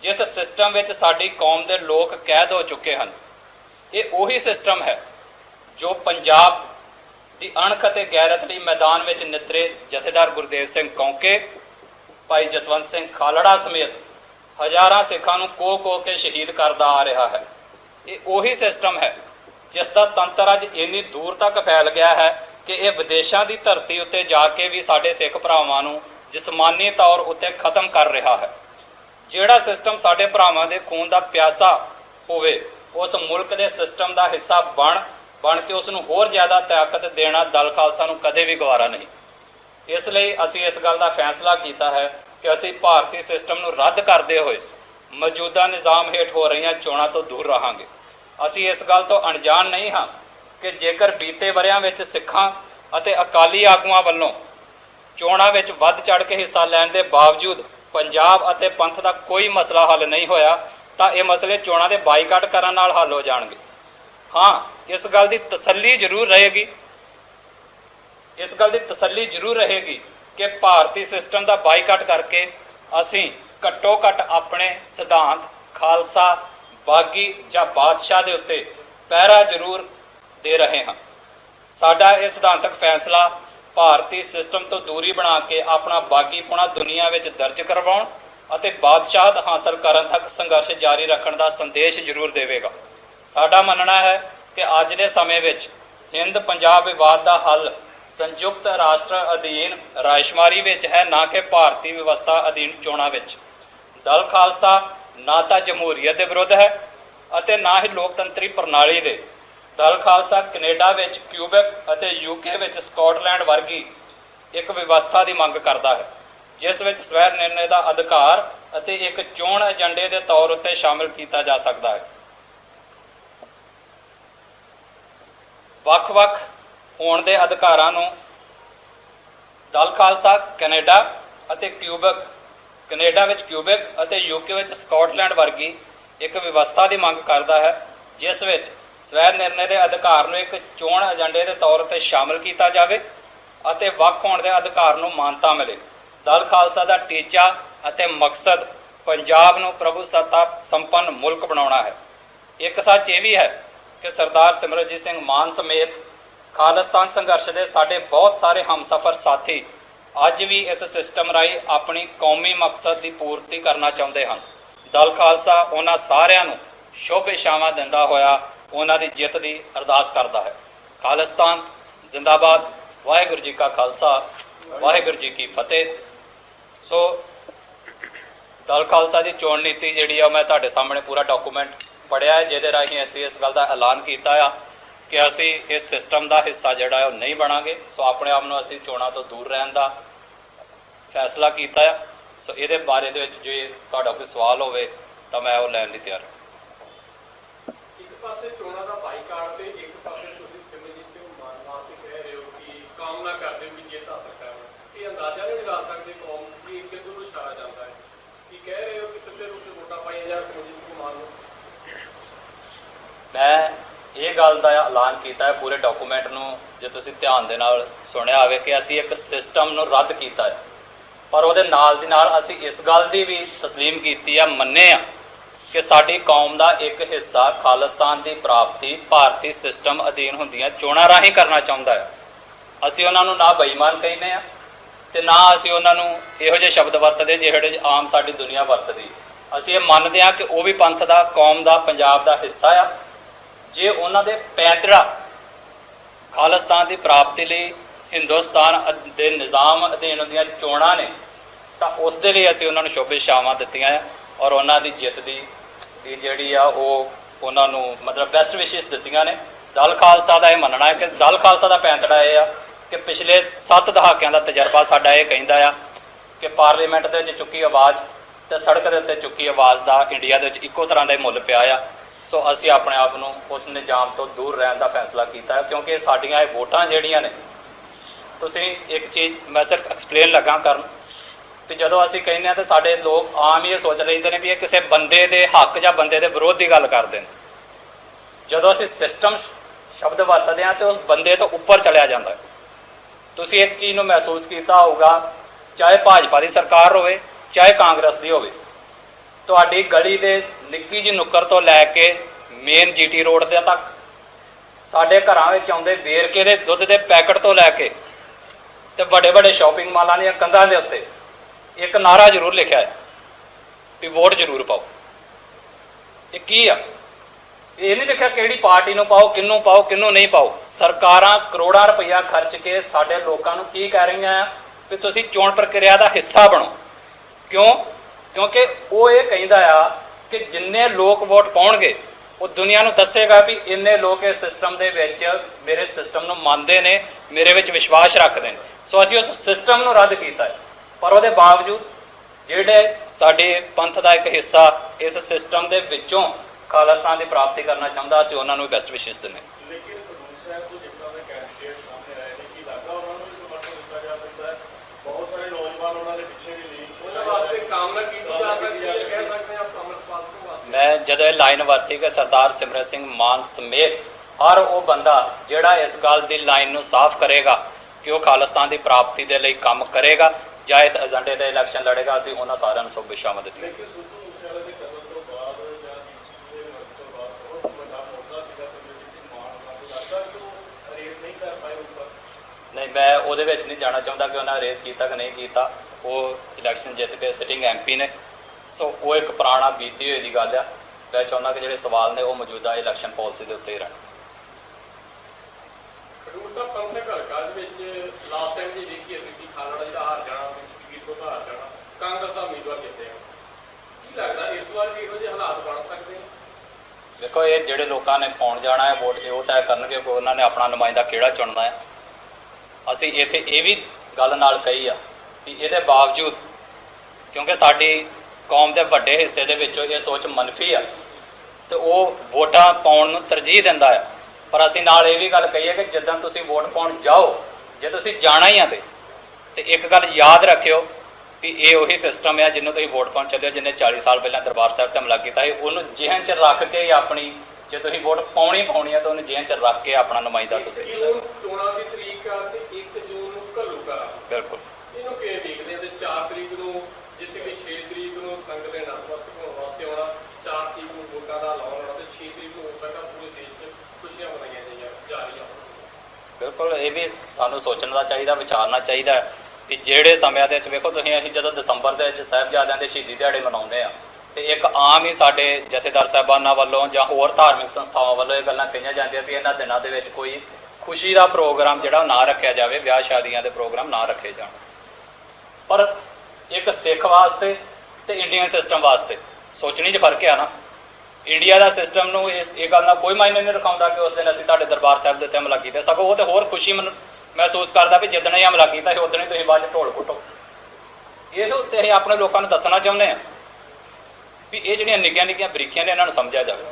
ਜਿਸ ਸਿਸਟਮ ਵਿੱਚ ਸਾਡੀ ਕੌਮ ਦੇ ਲੋਕ ਕੈਦ ਹੋ ਚੁੱਕੇ ਹਨ, ਇਹ ਉਹੀ ਸਿਸਟਮ ਹੈ ਜੋ ਪੰਜਾਬ ਦੀ ਅਣਖ ਅਤੇ ਗੈਰਤ ਲਈ ਮੈਦਾਨ ਵਿੱਚ ਨਿਤਰੇ ਜਥੇਦਾਰ ਗੁਰਦੇਵ ਸਿੰਘ ਕੌਂਕੇ ਭਾਈ ਜਸਵੰਤ ਸਿੰਘ ਖਾਲੜਾ ਸਮੇਤ ਹਜ਼ਾਰਾਂ ਸਿੱਖਾਂ ਨੂੰ ਕੋ ਕੋ ਕੇ ਸ਼ਹੀਦ ਕਰਦਾ ਆ ਰਿਹਾ ਹੈ। ਇਹ ਉਹੀ ਸਿਸਟਮ ਹੈ ਜਿਸ ਦਾ ਤੰਤਰ ਅੱਜ ਇੰਨੀ ਦੂਰ ਤੱਕ ਫੈਲ ਗਿਆ ਹੈ ਕਿ ਇਹ ਵਿਦੇਸ਼ਾਂ ਦੀ ਧਰਤੀ ਉੱਤੇ ਜਾ ਕੇ ਵੀ ਸਾਡੇ ਸਿੱਖ ਭਰਾਵਾਂ ਨੂੰ ਜਿਸਮਾਨੀ ਤੌਰ ਉੱਤੇ ਖਤਮ ਕਰ ਰਿਹਾ ਹੈ। ਜਿਹੜਾ ਸਿਸਟਮ ਸਾਡੇ ਭਰਾਵਾਂ ਦੇ ਖੂਨ ਦਾ ਪਿਆਸਾ ਹੋਵੇ, ਉਸ ਮੁਲਕ ਦੇ ਸਿਸਟਮ ਦਾ ਹਿੱਸਾ ਬਣ ਬਣ ਕੇ ਉਸ ਨੂੰ ਹੋਰ ਜ਼ਿਆਦਾ ਤਾਕਤ ਦੇਣਾ ਦਲ ਖਾਲਸਾ ਨੂੰ ਕਦੇ ਵੀ ਗਵਾਰਾ ਨਹੀਂ। ਇਸ ਲਈ ਅਸੀਂ ਇਸ ਗੱਲ ਦਾ ਫੈਸਲਾ ਕੀਤਾ ਹੈ ਕਿ ਅਸੀਂ ਭਾਰਤੀ ਸਿਸਟਮ ਨੂੰ ਰੱਦ ਕਰਦੇ ਹੋਏ ਮੌਜੂਦਾ ਨਿਜ਼ਾਮ ਹੇਠ ਹੋ ਰਹੀਆਂ ਚੋਣਾਂ ਤੋਂ ਦੂਰ ਰਹਾਂਗੇ। ਅਸੀਂ ਇਸ ਗੱਲ ਤੋਂ ਅਣਜਾਣ ਨਹੀਂ ਹਾਂ ਕਿ ਜੇਕਰ ਬੀਤੇ ਵਰਿਆਂ ਵਿੱਚ ਸਿੱਖਾਂ ਅਤੇ ਅਕਾਲੀ ਆਗੂਆਂ ਵੱਲੋਂ ਚੋਣਾਂ ਵਿੱਚ ਵੱਧ ਚੜ ਕੇ ਹਿੱਸਾ ਲੈਣ ਦੇ ਬਾਵਜੂਦ ਪੰਜਾਬ ਅਤੇ ਪੰਥ ਦਾ ਕੋਈ ਮਸਲਾ ਹੱਲ ਨਹੀਂ ਹੋਇਆ, ਤਾਂ ਇਹ ਮਸਲੇ ਚੋਣਾਂ ਦੇ ਬਾਈਕਾਟ ਕਰਨ ਨਾਲ ਹੱਲ ਹੋ ਜਾਣਗੇ। ਹਾਂ, ਇਸ ਗੱਲ ਦੀ ਤਸੱਲੀ ਜ਼ਰੂਰ ਰਹੇਗੀ। ਇਸ ਗੱਲ ਦੀ ਤਸੱਲੀ ਜ਼ਰੂਰ ਰਹੇਗੀ ਕਿ ਭਾਰਤੀ ਸਿਸਟਮ ਦਾ ਬਾਈਕਾਟ ਕਰਕੇ ਅਸੀਂ ਘੱਟੋ ਘੱਟ ਆਪਣੇ ਸਿਧਾਂਤ, ਖਾਲਸਾ, ਬਾਗੀ ਜਾਂ ਬਾਦਸ਼ਾਹ ਦੇ ਉੱਤੇ ਪਹਿਰਾ ਜ਼ਰੂਰ ਦੇ ਰਹੇ ਹਾਂ। ਸਾਡਾ ਇਹ ਸਿਧਾਂਤਕ ਫੈਸਲਾ ਭਾਰਤੀ ਸਿਸਟਮ ਤੋਂ ਦੂਰੀ ਬਣਾ ਕੇ ਆਪਣਾ ਬਾਗੀਪੁਣਾ ਦੁਨੀਆ ਵਿੱਚ ਦਰਜ ਕਰਵਾਉਣ ਅਤੇ ਬਾਦਸ਼ਾਹਤ ਹਾਸਲ ਕਰਨ ਤੱਕ ਸੰਘਰਸ਼ ਜਾਰੀ ਰੱਖਣ ਦਾ ਸੰਦੇਸ਼ ਜ਼ਰੂਰ ਦੇਵੇਗਾ। ਸਾਡਾ ਮੰਨਣਾ ਹੈ ਕਿ ਅੱਜ ਦੇ ਸਮੇਂ ਵਿੱਚ ਹਿੰਦ ਪੰਜਾਬ ਵਿਵਾਦ ਦਾ ਹੱਲ ਸੰਯੁਕਤ ਰਾਸ਼ਟਰ ਅਧੀਨ ਰਾਇਸ਼ਮਾਰੀ ਵਿੱਚ ਹੈ, ਨਾ ਕਿ ਭਾਰਤੀ ਵਿਵਸਥਾ ਅਧੀਨ ਚੋਣਾਂ ਵਿੱਚ। ਦਲ ਖਾਲਸਾ ਨਾ ਤਾਂ ਜਮਹੂਰੀਅਤ ਦੇ ਵਿਰੁੱਧ ਹੈ ਅਤੇ ਨਾ ਹੀ ਲੋਕਤੰਤਰੀ ਪ੍ਰਣਾਲੀ ਦੇ। ਦਲ ਖਾਲਸਾ ਕੈਨੇਡਾ ਵਿੱਚ, ਕਿਊਬਕ ਅਤੇ ਯੂਕੇ ਵਿੱਚ ਸਕਾਟਲੈਂਡ ਵਰਗੀ ਇੱਕ ਵਿਵਸਥਾ ਦੀ ਮੰਗ ਕਰਦਾ ਹੈ, ਜਿਸ ਵਿੱਚ ਸਵੈ ਨਿਰਣੇ ਦਾ ਅਧਿਕਾਰ ਅਤੇ ਇੱਕ ਚੋਣ ਏਜੰਡੇ ਦੇ ਤੌਰ ਉੱਤੇ ਸ਼ਾਮਿਲ ਕੀਤਾ ਜਾ ਸਕਦਾ ਹੈ। ਵੱਖ-ਵੱਖ ਹੋਣ ਦੇ ਅਧਿਕਾਰਾਂ ਨੂੰ ਦਲ ਖਾਲਸਾ, ਕੈਨੇਡਾ ਅਤੇ ਕਿਊਬੈਕ, ਕੈਨੇਡਾ ਵਿੱਚ ਕਿਊਬੈਕ ਅਤੇ ਯੂਕੇ ਵਿੱਚ ਸਕਾਟਲੈਂਡ ਵਰਗੀ ਇੱਕ ਵਿਵਸਥਾ ਦੀ ਮੰਗ ਕਰਦਾ ਹੈ, ਜਿਸ ਵਿੱਚ ਸਵੈ ਨਿਰਣੇ ਦੇ ਅਧਿਕਾਰ ਨੂੰ ਇੱਕ ਚੋਣ ਏਜੰਡੇ ਦੇ ਤੌਰ ਤੇ ਸ਼ਾਮਲ ਕੀਤਾ ਜਾਵੇ ਅਤੇ ਵੱਖ ਹੋਣ ਦੇ ਅਧਿਕਾਰ ਨੂੰ ਮਾਨਤਾ ਮਿਲੇ। ਦਲ ਖਾਲਸਾ ਦਾ ਟੀਚਾ ਅਤੇ ਮਕਸਦ ਪੰਜਾਬ ਨੂੰ ਪ੍ਰਭੂ ਸੱਤਾ ਸੰਪੰਨ ਮੁਲਕ ਬਣਾਉਣਾ ਹੈ। ਇੱਕ ਸੱਚ ਇਹ ਵੀ ਹੈ ਕਿ ਸਰਦਾਰ ਸਿਮਰਜੀਤ ਸਿੰਘ ਮਾਨ ਸਮੇਤ ਖਾਲਿਸਤਾਨ ਸੰਘਰਸ਼ ਦੇ ਸਾਡੇ ਬਹੁਤ ਸਾਰੇ ਹਮਸਫਰ ਸਾਥੀ ਅੱਜ ਵੀ ਇਸ ਸਿਸਟਮ ਰਾਹੀਂ ਆਪਣੀ ਕੌਮੀ ਮਕਸਦ ਦੀ ਪੂਰਤੀ ਕਰਨਾ ਚਾਹੁੰਦੇ ਹਨ। ਦਲ ਖਾਲਸਾ ਉਹਨਾਂ ਸਾਰਿਆਂ ਨੂੰ ਸ਼ੁਭ ਇਸ਼ਾਵਾਂ ਦਿੰਦਾ ਹੋਇਆ ਉਹਨਾਂ ਦੀ ਜਿੱਤ ਦੀ ਅਰਦਾਸ ਕਰਦਾ ਹੈ। ਖਾਲਿਸਤਾਨ ਜ਼ਿੰਦਾਬਾਦ, ਵਾਹਿਗੁਰੂ ਜੀ ਕਾ ਖਾਲਸਾ, ਵਾਹਿਗੁਰੂ ਜੀ ਕੀ ਫਤਿਹ। ਸੋ ਦਲ ਖਾਲਸਾ ਦੀ ਚੋਣ ਨੀਤੀ ਜਿਹੜੀ ਆ ਮੈਂ ਤੁਹਾਡੇ ਸਾਹਮਣੇ ਪੂਰਾ ਡਾਕੂਮੈਂਟ ਪੜਿਆ ਹੈ, ਜਿਹਦੇ ਰਾਹੀਂ ਅਸੀਂ ਇਸ ਗੱਲ ਦਾ ਐਲਾਨ ਕੀਤਾ ਆ। ਕਿ ਅਸੀਂ ਇਸ ਸਿਸਟਮ ਦਾ ਹਿੱਸਾ ਜਿਹੜਾ ਹੈ ਉਹ ਨਹੀਂ ਬਣਾਂਗੇ। ਸੋ ਆਪਣੇ ਆਪ ਨੂੰ ਅਸੀਂ ਚੋਣਾਂ ਤੋਂ ਦੂਰ ਰਹਿਣ ਦਾ ਫੈਸਲਾ ਕੀਤਾ ਆ। ਸੋ ਇਹਦੇ ਬਾਰੇ ਦੇ ਵਿੱਚ ਜੇ ਤੁਹਾਡਾ ਕੋਈ ਸਵਾਲ ਹੋਵੇ ਤਾਂ ਮੈਂ ਉਹ ਲੈਣ ਲਈ ਤਿਆਰ ਹਾਂ।
ਇੱਕ ਪਾਸੇ ਚੋਣਾਂ ਦਾ ਬਾਈਕਾਟ ਤੇ ਇੱਕ ਪਾਸੇ ਤੁਸੀਂ ਸਿਮਰਜੀਤ ਸਿੰਘ ਮਾਨ ਵਾਸਤੇ ਕਹਿ ਰਹੇ ਹੋ ਕਿ ਕਾਮਨਾ ਕਰਦੇ ਹੋ ਕਿ ਜਿੱਤ ਹਾਸਲ ਕਰਨਾ ਇਹ ਅੰਦਾਜ਼ਾ ਨਹੀਂ ਲਗਾ ਸਕਦੇ ਕੌਮ ਕਿ ਕਿੱਧਰ ਨੂੰ ਇਸ਼ਾਰਾ ਜਾਂਦਾ ਹੈ। ਕੀ ਕਹਿ ਰਹੇ ਹੋ ਕਿ ਸਿੱਧੇ ਰੂਪ ਤੇ ਵੋਟਾਂ ਪਾਈਆਂ ਜਾਣ ਸਿਮਰਜੀਤ ਸਿੰਘ ਮਾਨ ਨੂੰ
ਮੈਂ ਇਹ ਗੱਲ ਦਾ ਐਲਾਨ ਕੀਤਾ ਹੈ ਪੂਰੇ ਡਾਕੂਮੈਂਟ ਨੂੰ ਜੇ ਤੁਸੀਂ ਧਿਆਨ ਦੇ ਨਾਲ ਸੁਣਿਆ ਹੋਵੇ ਕਿ ਅਸੀਂ ਇੱਕ ਸਿਸਟਮ ਨੂੰ ਰੱਦ ਕੀਤਾ ਹੈ ਪਰ ਉਹਦੇ ਨਾਲ ਦੀ ਨਾਲ ਅਸੀਂ ਇਸ ਗੱਲ ਦੀ ਵੀ تسلیم ਕੀਤੀ ਆ ਮੰਨੇ ਆ ਕਿ ਸਾਡੀ ਕੌਮ ਦਾ ਇੱਕ ਹਿੱਸਾ ਖਾਲਿਸਤਾਨ ਦੀ ਪ੍ਰਾਪਤੀ ਭਾਰਤੀ ਸਿਸਟਮ ਅਧੀਨ ਹੁੰਦੀਆਂ ਚੋਣਾਂ ਰਾਹੀਂ ਕਰਨਾ ਚਾਹੁੰਦਾ ਹੈ ਅਸੀਂ ਉਹਨਾਂ ਨੂੰ ਨਾ ਬੇਈਮਾਨ ਕਹਿੰਦੇ ਆ ਤੇ ਨਾ ਅਸੀਂ ਉਹਨਾਂ ਨੂੰ ਇਹੋ ਜਿਹੇ ਸ਼ਬਦ ਵਰਤਦੇ ਜਿਹੜੇ ਆਮ ਸਾਡੀ ਦੁਨੀਆ ਵਰਤਦੀ ਅਸੀਂ ਇਹ ਮੰਨਦੇ ਆ ਕਿ ਉਹ ਵੀ ਪੰਥ ਦਾ ਕੌਮ ਦਾ ਪੰਜਾਬ ਦਾ ਹਿੱਸਾ ਆ ਜੇ ਉਹਨਾਂ ਦੇ ਪੈਂਤੜਾ ਖਾਲਿਸਤਾਨ ਦੀ ਪ੍ਰਾਪਤੀ ਲਈ ਹਿੰਦੁਸਤਾਨ ਦੇ ਨਿਜ਼ਾਮ ਅਧੀਨ ਦੀਆਂ ਚੋਣਾਂ ਨੇ, ਤਾਂ ਉਸ ਦੇ ਲਈ ਅਸੀਂ ਉਹਨਾਂ ਨੂੰ ਸ਼ੁਭ ਇਛਾਵਾਂ ਦਿੱਤੀਆਂ ਆ ਔਰ ਉਹਨਾਂ ਦੀ ਜਿੱਤ ਦੀ ਦੀ ਜਿਹੜੀ ਆ ਉਹ ਉਹਨਾਂ ਨੂੰ ਮਤਲਬ ਬੈਸਟ ਵਿਸ਼ੇਸ ਦਿੱਤੀਆਂ ਨੇ। ਦਲ ਖਾਲਸਾ ਦਾ ਇਹ ਮੰਨਣਾ ਹੈ ਕਿ ਦਲ ਖਾਲਸਾ ਦਾ ਪੈਂਤੜਾ ਇਹ ਆ ਕਿ ਪਿਛਲੇ 7 ਦਹਾਕਿਆਂ ਦਾ ਤਜਰਬਾ ਸਾਡਾ ਇਹ ਕਹਿੰਦਾ ਆ ਕਿ ਪਾਰਲੀਮੈਂਟ ਦੇ ਵਿੱਚ ਚੁੱਕੀ ਆਵਾਜ਼ ਤੇ ਸੜਕ ਦੇ ਉੱਤੇ ਚੁੱਕੀ ਆਵਾਜ਼ ਦਾ ਇੰਡੀਆ ਦੇ ਵਿੱਚ ਇੱਕੋ ਤਰ੍ਹਾਂ ਦਾ ਹੀ ਮੁੱਲ ਪਿਆ ਆ। ਸੋ ਅਸੀਂ ਆਪਣੇ ਆਪ ਨੂੰ ਉਸ ਨਿਜ਼ਾਮ ਤੋਂ ਦੂਰ ਰਹਿਣ ਦਾ ਫੈਸਲਾ ਕੀਤਾ ਕਿਉਂਕਿ ਸਾਡੀਆਂ ਇਹ ਵੋਟਾਂ ਜਿਹੜੀਆਂ ਨੇ, ਤੁਸੀਂ ਇੱਕ ਚੀਜ਼ ਮੈਂ ਸਿਰਫ ਐਕਸਪਲੇਨ ਲੱਗਾ ਕਰਨ ਕਿ ਜਦੋਂ ਅਸੀਂ ਕਹਿੰਦੇ ਆ ਤੇ ਸਾਡੇ ਲੋਕ ਆਮ ਹੀ ਇਹ ਸੋਚ ਲੈਂਦੇ ਨੇ ਵੀ ਇਹ ਕਿਸੇ ਬੰਦੇ ਦੇ ਹੱਕ ਜਾਂ ਬੰਦੇ ਦੇ ਵਿਰੋਧ ਦੀ ਗੱਲ ਕਰਦੇ ਨੇ। ਜਦੋਂ ਅਸੀਂ ਸਿਸਟਮ ਸ਼ਬਦ ਵਰਤਦੇ ਆ ਤੇ ਉਸ ਬੰਦੇ ਤੋਂ ਉੱਪਰ ਚਲਿਆ ਜਾਂਦਾ ਤੁਸੀਂ ਇੱਕ ਚੀਜ਼ ਨੂੰ ਮਹਿਸੂਸ ਕੀਤਾ ਹੋਊਗਾ, ਚਾਹੇ ਭਾਜਪਾ ਦੀ ਸਰਕਾਰ ਹੋਵੇ, ਚਾਹੇ ਕਾਂਗਰਸ ਦੀ ਹੋਵੇ। ਤੁਹਾਡੀ ਗਲੀ ਦੇ ਨਿੱਕੀ ਜਿਹੀ ਨੁੱਕਰ ਤੋਂ ਲੈ ਕੇ ਮੇਨ ਜੀਟੀ ਰੋਡ ਦੇ ਤੱਕ। ਸਾਡੇ ਘਰਾਂ ਵਿੱਚ ਆਉਂਦੇ ਵੇਰਕੇ ਦੇ ਦੁੱਧ ਦੇ ਪੈਕਟ ਤੋਂ ਲੈ ਕੇ ਤੇ ਵੱਡੇ ਵੱਡੇ ਸ਼ਾਪਿੰਗ ਮਾਲਾਂ ਦੀਆਂ ਕੰਧਾਂ ਦੇ ਉੱਤੇ ਇੱਕ ਨਾਰਾ ਜ਼ਰੂਰ ਲਿਖਿਆ ਹੈ ਵੀ ਵੋਟ ਜ਼ਰੂਰ ਪਾਓ। ਇਹ ਕੀ ਆ? ਇਹ ਨਹੀਂ ਲਿਖਿਆ ਕਿਹੜੀ ਪਾਰਟੀ ਨੂੰ ਪਾਓ, ਕਿਹਨੂੰ ਪਾਓ, ਕਿਹਨੂੰ ਨਹੀਂ ਪਾਓ। ਸਰਕਾਰਾਂ ਕਰੋੜਾਂ ਰੁਪਈਆ ਖਰਚ ਕੇ ਸਾਡੇ ਲੋਕਾਂ ਨੂੰ ਕੀ ਕਹਿ ਰਹੀਆਂ ਆ? ਵੀ ਤੁਸੀਂ ਚੋਣ ਪ੍ਰਕਿਰਿਆ ਦਾ ਹਿੱਸਾ ਬਣੋ। ਕਿਉਂ? ਕਿਉਂਕਿ ਉਹ ਇਹ ਕਹਿੰਦਾ ਆ ਕਿ ਜਿੰਨੇ ਲੋਕ ਵੋਟ ਪਾਉਣਗੇ, ਉਹ ਦੁਨੀਆ ਨੂੰ ਦੱਸੇਗਾ ਵੀ ਇੰਨੇ ਲੋਕ ਇਸ ਸਿਸਟਮ ਦੇ ਵਿੱਚ ਮੇਰੇ ਸਿਸਟਮ ਨੂੰ ਮੰਨਦੇ ਨੇ, ਮੇਰੇ ਵਿੱਚ ਵਿਸ਼ਵਾਸ ਰੱਖਦੇ ਨੇ। ਸੋ ਅਸੀਂ ਉਸ ਸਿਸਟਮ ਨੂੰ ਰੱਦ ਕੀਤਾ ਹੈ। ਪਰ ਉਹਦੇ ਬਾਵਜੂਦ ਜਿਹੜੇ ਸਾਡੇ ਪੰਥ ਦਾ ਇੱਕ ਹਿੱਸਾ ਇਸ ਸਿਸਟਮ ਦੇ ਵਿੱਚੋਂ ਖਾਲਿਸਤਾਨ ਦੀ ਪ੍ਰਾਪਤੀ ਕਰਨਾ ਚਾਹੁੰਦਾ ਸੀ ਉਹਨਾਂ ਨੂੰ ਬੈਸਟ ਵਿਸ਼ੇਸ ਦਿੰਦੇ
ਲੇਕਿਨ ਖਡੂਰ ਸਾਹਿਬ ਤੋਂ ਜਿਸ ਤਰ੍ਹਾਂ ਦੇ ਕੈਂਡੀਡੇਟ ਸਾਹਮਣੇ ਆਏ ਨੇ ਕੀ ਲੱਗਦਾ ਉਹਨਾਂ ਨੂੰ ਵੀ ਸਮਰਥਨ ਦਿੱਤਾ ਜਾ ਸਕਦਾ ਹੈ ਬਹੁਤ ਸਾਰੇ ਨੌਜਵਾਨ ਉਹਨਾਂ ਦੇ ਪਿੱਛੇ ਵੀ ਨੇ
ਉਹਨਾਂ ਵਾਸਤੇ ਕਾਮਨਾ ਕੀਤੀ ਜਾ ਸਕਦੀ ਹੈ ਕਹਿ ਸਕਦੇ ਹਾਂ ਆਪਾਂ ਅੰਮ੍ਰਿਤਪਾਲ ਸਿੰਘ ਵਾਸਤੇ
ਮੈਂ ਜਦੋਂ ਇਹ ਲਾਈਨ ਵਰਤੀ ਕਿ ਸਰਦਾਰ ਸਿਮਰਤ ਸਿੰਘ ਮਾਨ ਸਮੇਤ ਹਰ ਉਹ ਬੰਦਾ ਜਿਹੜਾ ਇਸ ਗੱਲ ਦੀ ਲਾਈਨ ਨੂੰ ਸਾਫ਼ ਕਰੇਗਾ ਕਿ ਉਹ ਖਾਲਿਸਤਾਨ ਦੀ ਪ੍ਰਾਪਤੀ ਦੇ ਲਈ ਕੰਮ ਕਰੇਗਾ ਜਾਂ ਇਸ ਏਜੰਡੇ ਤੇ ਇਲੈਕਸ਼ਨ ਲੜੇਗਾ ਅਸੀਂ ਉਹਨਾਂ ਸਾਰਿਆਂ ਨੂੰ ਸਭ ਸ਼ਾਮਲ ਦਿੱਤੀ
ਦੇ ਦੇ ਨਹੀਂ
ਮੈਂ ਉਹਦੇ ਵਿੱਚ ਨਹੀਂ ਜਾਣਾ ਚਾਹੁੰਦਾ ਕਿ ਉਹਨਾਂ ਰੇਸ ਕੀਤਾ ਕਿ ਨਹੀਂ ਕੀਤਾ। ਉਹ ਇਲੈਕਸ਼ਨ ਜਿੱਤ ਕੇ ਸਿਟਿੰਗ ਐਮਪੀ ਨੇ। ਸੋ ਉਹ ਇੱਕ ਪੁਰਾਣਾ ਬੀਤੀ ਹੋਈ ਦੀ ਗੱਲ ਆ। ਮੈਂ ਚਾਹੁੰਦਾ ਕਿ ਜਿਹੜੇ ਸਵਾਲ ਨੇ ਉਹ ਮੌਜੂਦਾ ਇਲੈਕਸ਼ਨ ਪਾਲਿਸੀ ਦੇ ਉੱਤੇ ਹੀ ਰਹਿਣ।
ਖਡੂਰ ਸਾਹਿਬ ਹਲਕਾ ਦੇ ਵਿੱਚ ਲਾਸਟ ਟਾਈਮ ਜੀ ਦੇਖੀ ਅਸੀਂ ਕਿ ਖਾਲੜਾ ਜਿਹੜਾ ਹਾਰ ਜਾਣਾ ਸੀ ਤੋਂ ਹਾਰ ਜਾਣਾ ਕਾਂਗਰਸ ਦਾ ਉਮੀਦਵਾਰ ਜਿੱਤਿਆ ਕੀ ਲੱਗਦਾ ਇਸ ਵਾਰ ਵੀ ਇਹੋ ਜਿਹੇ ਹਾਲਾਤ ਬਣ ਸਕਦੇ ਨੇ?
ਦੇਖੋ ਇਹ ਜਿਹੜੇ ਲੋਕਾਂ ਨੇ ਪਾਉਣ ਜਾਣਾ ਹੈ ਵੋਟ ਇਹ ਉਹ ਤੈਅ ਕਰਨਗੇ ਕਿ ਉਹਨਾਂ ਨੇ ਆਪਣਾ ਨੁਮਾਇੰਦਾ ਕਿਹੜਾ ਚੁਣਨਾ ਹੈ। ਅਸੀਂ ਇੱਥੇ ਇਹ ਵੀ ਗੱਲ ਨਾਲ ਕਹੀ ਆ ਕਿ ਇਹਦੇ ਬਾਵਜੂਦ ਕਿਉਂਕਿ ਸਾਡੀ ਕੌਮ ਦੇ ਵੱਡੇ ਹਿੱਸੇ ਦੇ ਵਿੱਚੋਂ ਇਹ ਸੋਚ ਮੰਨਫੀ ਆ ਤੇ ਉਹ ਵੋਟਾਂ ਪਾਉਣ ਨੂੰ ਤਰਜੀਹ ਦਿੰਦਾ ਆ। ਪਰ ਅਸੀਂ ਨਾਲ ਇਹ ਵੀ ਗੱਲ ਕਹੀ ਹੈ ਕਿ ਜਦੋਂ ਤੁਸੀਂ ਵੋਟ ਪਾਉਣ ਜਾਓ ਜੇ ਤੁਸੀਂ ਜਾਣਾ ਹੀ ਆ ਤੇ ਤੇ ਇੱਕ ਗੱਲ ਯਾਦ ਰੱਖਿਓ ਕਿ ਇਹ ਉਹੀ ਸਿਸਟਮ ਹੈ ਜਿਹਨੂੰ ਤੁਸੀਂ ਵੋਟ ਪਾਉਣ ਚੱਲੇ ਹੋ ਜਿਹਨੇ 40 ਸਾਲ ਪਹਿਲਾਂ ਦਰਬਾਰ ਸਾਹਿਬ ਤੇ ਹਮਲਾ ਕੀਤਾ ਸੀ ਉਹਨੂੰ ਜਿਹਨ ਚ ਰੱਖ ਕੇ ਆਪਣੀ ਜੇ ਤੁਸੀਂ ਵੋਟ ਪਾਉਣੀ ਪਾਉਣੀ ਹੈ ਤਾਂ ਉਹਨੂੰ ਜਿਹਨ ਚ ਰੱਖ ਕੇ ਆਪਣਾ ਨੁਮਾਇੰਦਾ ਤੁਸੀਂ
ਜੂਨ ਚੋਣਾਂ ਦੀ ਤਰੀਕ ਆ ਤੇ 1 ਜੂਨ ਨੂੰ ਘੱਲੂਗਾ।
ਬਿਲਕੁਲ
ਇਹਨੂੰ ਕਿਵੇਂ ਦੇਖਦੇ ਆ ਤੇ 4 ਤਰੀਕ ਨੂੰ ਜਿੱਥੇ ਕਿ 6 ਤਰੀਕ ਨੂੰ ਸੰਗਤ ਦੇ ਨਤਮਸਤਕ ਹੋਣ ਵਾਸਤੇ ਆਉਣਾ 4 ਤਰੀਕ ਨੂੰ ਵੋਟਾਂ ਦਾ ਐਲਾਨ ਹੋਣਾ ਤੇ 6 ਤਰੀਕ ਨੂੰ ਹੋ ਸਕਦਾ ਪੂਰੇ ਦੇਸ਼ 'ਚ ਖੁਸ਼ੀਆਂ ਮਨਾਈਆਂ ਜਾਈਆਂ ਜਾ ਰਹੀਆਂ ਹੋਣ।
ਬਿਲਕੁਲ, ਇਹ ਵੀ ਸਾਨੂੰ ਸੋਚਣਾ ਚਾਹੀਦਾ, ਵਿਚਾਰਨਾ ਚਾਹੀਦਾ ਕਿ ਜਿਹੜੇ ਸਮਿਆਂ ਦੇ ਵਿੱਚ ਵੇਖੋ, ਤੁਸੀਂ ਅਸੀਂ ਜਦੋਂ ਦਸੰਬਰ ਦੇ ਵਿੱਚ ਸਾਹਿਬਜ਼ਾਦਿਆਂ ਦੇ ਸ਼ਹੀਦੀ ਦਿਹਾੜੇ ਮਨਾਉਂਦੇ ਆ ਤੇ ਇੱਕ ਆਮ ਹੀ ਸਾਡੇ ਜਥੇਦਾਰ ਸਾਹਿਬਾਨਾਂ ਵੱਲੋਂ ਜਾਂ ਹੋਰ ਧਾਰਮਿਕ ਸੰਸਥਾਵਾਂ ਵੱਲੋਂ ਇਹ ਗੱਲਾਂ ਕਹੀਆਂ ਜਾਂਦੀਆਂ ਵੀ ਇਹਨਾਂ ਦਿਨਾਂ ਦੇ ਵਿੱਚ ਕੋਈ ਖੁਸ਼ੀ ਦਾ ਪ੍ਰੋਗਰਾਮ ਜਿਹੜਾ ਨਾ ਰੱਖਿਆ ਜਾਵੇ, ਵਿਆਹ ਸ਼ਾਦੀਆਂ ਦੇ ਪ੍ਰੋਗਰਾਮ ਨਾ ਰੱਖੇ ਜਾਣ। ਪਰ ਇੱਕ ਸਿੱਖ ਵਾਸਤੇ ਤੇ ਇੰਡੀਅਨ ਸਿਸਟਮ ਵਾਸਤੇ ਸੋਚਣੀ 'ਚ ਫ਼ਰਕ ਆ ਨਾ। ਇੰਡੀਆ ਦਾ ਸਿਸਟਮ ਨੂੰ ਇਸ ਇਹ ਗੱਲ ਨਾਲ ਕੋਈ ਮਾਇਨੇ ਨਹੀਂ ਰਖਾਉਂਦਾ ਕਿ ਉਸ ਦਿਨ ਅਸੀਂ ਤੁਹਾਡੇ ਦਰਬਾਰ ਸਾਹਿਬ ਦੇ ਉੱਤੇ ਹਮਲਾ ਕੀਤਾ। ਸਗੋਂ ਉਹ ਤੇ ਹੋਰ ਖੁਸ਼ੀ ਮਨ- ਮਹਿਸੂਸ ਕਰਦਾ ਵੀ ਜਿੱਦਣ ਇਹ ਹਮਲਾ ਕੀਤਾ ਸੀ ਉਦਣ ਹੀ ਤੁਸੀਂ ਬਾਅਦ 'ਚ ਢੋਲ ਪੁੱਟੋ ਇਸ ਉੱਤੇ ਅਸੀਂ ਆਪਣੇ ਲੋਕਾਂ ਨੂੰ ਦੱਸਣਾ ਚਾਹੁੰਦੇ ਹਾਂ ਵੀ ਇਹ ਜਿਹੜੀਆਂ ਨਿੱਕੀਆਂ ਨਿੱਕੀਆਂ ਬਰੀਕੀਆਂ ਨੇ ਇਹਨਾਂ ਨੂੰ ਸਮਝਿਆ ਜਾਵੇ।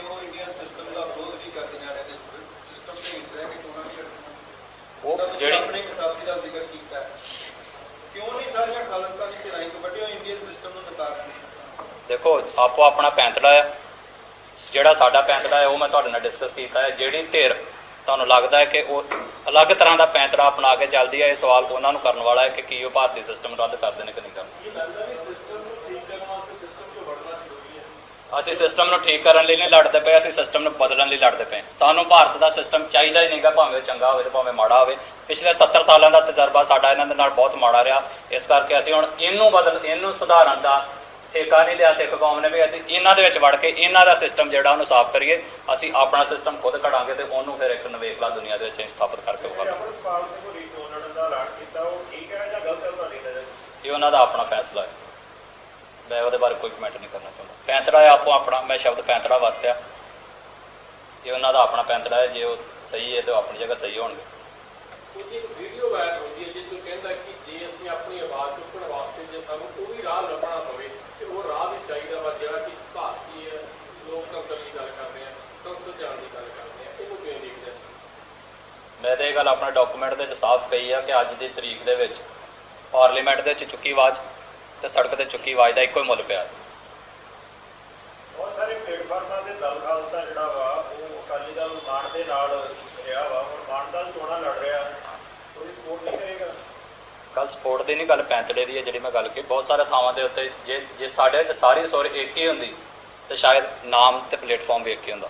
ਉਹ ਇੰਡੀਅਨ ਸਿਸਟਮ ਦਾ ਵਿਰੋਧ ਵੀ ਕਰਦੀਆਂ ਨੇ ਤੇ ਸਿਸਟਮ ਦੇ ਵਿੱਚ ਰਹਿ ਕੇ ਚੋਣਾਂ ਵੀ ਕਰਦੀਆਂ
ਉਹ
ਜਿਹੜੀ ਆਪਣੇ ਸਾਥੀ ਦਾ ਜ਼ਿਕਰ ਕੀਤਾ। ਕਿਉਂ ਨਹੀਂ ਸਾਰੀਆਂ ਖਾਲਿਸਤਾਨੀ ਧਿਰਾਂ ਇੱਕ ਵੱਡੇ ਇੰਡੀਅਨ ਸਿਸਟਮ ਨੂੰ ਨਕਾਰਦੀਆਂ
ਦੇਖੋ, ਆਪੋ ਆਪਣਾ ਪੈਂਤੜਾ ਹੈ ਜਿਹੜਾ ਸਾਡਾ ਪੈਂਤੜਾ ਹੈ ਉਹ ਮੈਂ ਤੁਹਾਡੇ ਨਾਲ ਡਿਸਕਸ ਕੀਤਾ ਹੈ। ਜਿਹੜੀ ਧਿਰ ਤੁਹਾਨੂੰ ਲੱਗਦਾ ਹੈ ਕਿ ਉਹ ਅਲੱਗ ਤਰ੍ਹਾਂ ਦਾ ਪੈਂਤੜਾ ਅਪਣਾ ਕੇ ਚੱਲਦੀ ਹੈ ਇਹ ਸਵਾਲ ਉਹਨਾਂ ਨੂੰ ਕਰਨ ਵਾਲਾ ਹੈ ਕਿ ਕੀ ਉਹ ਭਾਰਤੀ ਸਿਸਟਮ ਰੱਦ ਕਰਦੇ ਨੇ ਕਿ ਨਹੀਂ ਕਰਦੇ
ਕਰਨ
ਅਸੀਂ ਸਿਸਟਮ ਨੂੰ ਠੀਕ ਕਰਨ ਲਈ ਨਹੀਂ ਲੜਦੇ ਪਏ, ਅਸੀਂ ਸਿਸਟਮ ਨੂੰ ਬਦਲਣ ਲਈ ਲੜਦੇ ਪਏ। ਸਾਨੂੰ ਭਾਰਤ ਦਾ ਸਿਸਟਮ ਚਾਹੀਦਾ ਹੀ ਨਹੀਂਗਾ ਭਾਵੇਂ ਉਹ ਚੰਗਾ ਹੋਵੇ ਭਾਵੇਂ ਮਾੜਾ ਹੋਵੇ। ਪਿਛਲੇ 70 ਸਾਲਾਂ ਦਾ ਤਜਰਬਾ ਸਾਡਾ ਇਹਨਾਂ ਦੇ ਨਾਲ ਬਹੁਤ ਮਾੜਾ ਰਿਹਾ। ਇਸ ਕਰਕੇ ਅਸੀਂ ਹੁਣ ਇਹਨੂੰ ਬਦਲ, ਇਹਨੂੰ ਸੁਧਾਰਨ ਦਾ ਠੇਕਾ ਨਹੀਂ ਲਿਆ ਸਿੱਖ ਕੌਮ ਨੇ ਵੀ ਅਸੀਂ ਇਹਨਾਂ ਦੇ ਵਿੱਚ ਵੜ ਕੇ ਇਹਨਾਂ ਦਾ ਸਿਸਟਮ ਜਿਹੜਾ ਉਹਨੂੰ ਸਾਫ਼ ਕਰੀਏ ਅਸੀਂ ਆਪਣਾ ਸਿਸਟਮ ਖੁਦ ਘੜਾਂਗੇ ਤੇ ਉਹਨੂੰ ਫਿਰ ਇੱਕ ਨਵੇਕਲਾ ਦੁਨੀਆ ਦੇ ਵਿੱਚ ਸਥਾਪਿਤ ਕਰਕੇ ਵਿਖਾਵਾਂਗੇ। ਇਹ ਉਹਨਾਂ ਦਾ ਆਪਣਾ ਫੈਸਲਾ ਹੈ। ਮੈਂ ਉਹਦੇ ਬਾਰੇ ਕੋਈ ਕਮੈਂਟ ਨਹੀਂ ਕਰਨਾ ਚਾਹੁੰਦਾ। ਪੈਂਤੜਾ ਹੈ ਆਪੋ ਆਪਣਾ ਮੈਂ ਸ਼ਬਦ ਪੈਂਤੜਾ ਵਰਤਿਆ। ਇਹ ਉਹਨਾਂ ਦਾ ਆਪਣਾ ਪੈਂਤੜਾ ਹੈ ਜੇ ਉਹ ਸਹੀ ਹੈ ਤਾਂ ਉਹ ਆਪਣੀ ਜਗ੍ਹਾ ਸਹੀ ਹੋਣਗੇ।
ਉਹਦੀ ਇੱਕ ਵੀਡੀਓ ਵਾਇਰਲ ਹੁੰਦੀ ਹੈ ਜਿਸ ਨੂੰ ਕਹਿੰਦਾ ਕਿ ਜੇ ਅਸੀਂ ਆਪਣੀ ਆਵਾਜ਼ ਚੁੱਕਣ ਵਾਸਤੇ ਜੇ ਸਾਨੂੰ ਕੋਈ ਰਾਹ ਲੱਭਣਾ ਪਵੇ ਤੇ ਉਹ ਰਾਹ ਵੀ ਚਾਹੀਦਾ ਵਾ ਜਿਹੜਾ ਕਿ ਭਾਰਤੀ ਹੈ, ਲੋਕਤੰਤਰ ਦੀ ਗੱਲ ਕਰਦੇ ਆ ਸੰਸਦ ਜਾਣ ਦੀ ਗੱਲ ਕਰਦੇ ਆ ਇਹਨੂੰ ਕਿਵੇਂ ਦੇਖਦੇ ਆ?
ਮੈਂ ਤਾਂ ਇਹ ਗੱਲ ਆਪਣੇ ਡਾਕੂਮੈਂਟ ਦੇ ਵਿੱਚ ਸਾਫ਼ ਕਹੀ ਆ ਕਿ ਅੱਜ ਦੀ ਤਰੀਕ ਦੇ ਵਿੱਚ ਪਾਰਲੀਮੈਂਟ ਦੇ ਵਿੱਚ ਚੁੱਕੀ ਆਵਾਜ਼ ਤੇ ਸੜਕ ਤੇ ਚੁੱਕੀ ਆਵਾਜ਼ ਦਾ ਇੱਕੋ ਹੀ ਮੁੱਲ ਪਿਆ।
ਬਹੁਤ ਸਾਰੇ ਪਲੇਟਫਾਰਮਾਂ ਤੇ ਦਲ ਖਾਲਸਾ ਜਿਹੜਾ ਵਾ ਉਹ ਅਕਾਲੀ ਦਲ ਮਾਨ ਦੇ ਨਾਲ ਰਿਹਾ ਵਾ ਹੁਣ ਮਾਨ ਦਾ ਚੋਣਾਂ ਲੜ ਰਿਹਾ ਕੋਈ ਸਪੋਰਟ ਨਹੀਂ ਕਰੇਗਾ
ਕੱਲ ਸਪੋਰਟ ਦੀ ਨਹੀਂ ਗੱਲ ਪੈਂਤੜੇ ਦੀ ਹੈ ਜਿਹੜੀ ਮੈਂ ਗੱਲ ਕੀਤੀ ਬਹੁਤ ਸਾਰੇ ਥਾਵਾਂ ਦੇ ਉੱਤੇ ਜੇ ਜੇ ਸਾਡੇ ਵਿੱਚ ਸਾਰੀ ਸੁਰ ਇੱਕ ਹੀ ਹੁੰਦੀ ਤੇ ਸ਼ਾਇਦ ਨਾਮ ਤੇ ਪਲੇਟਫਾਰਮ ਵੀ ਇੱਕ ਹੀ ਹੁੰਦਾ।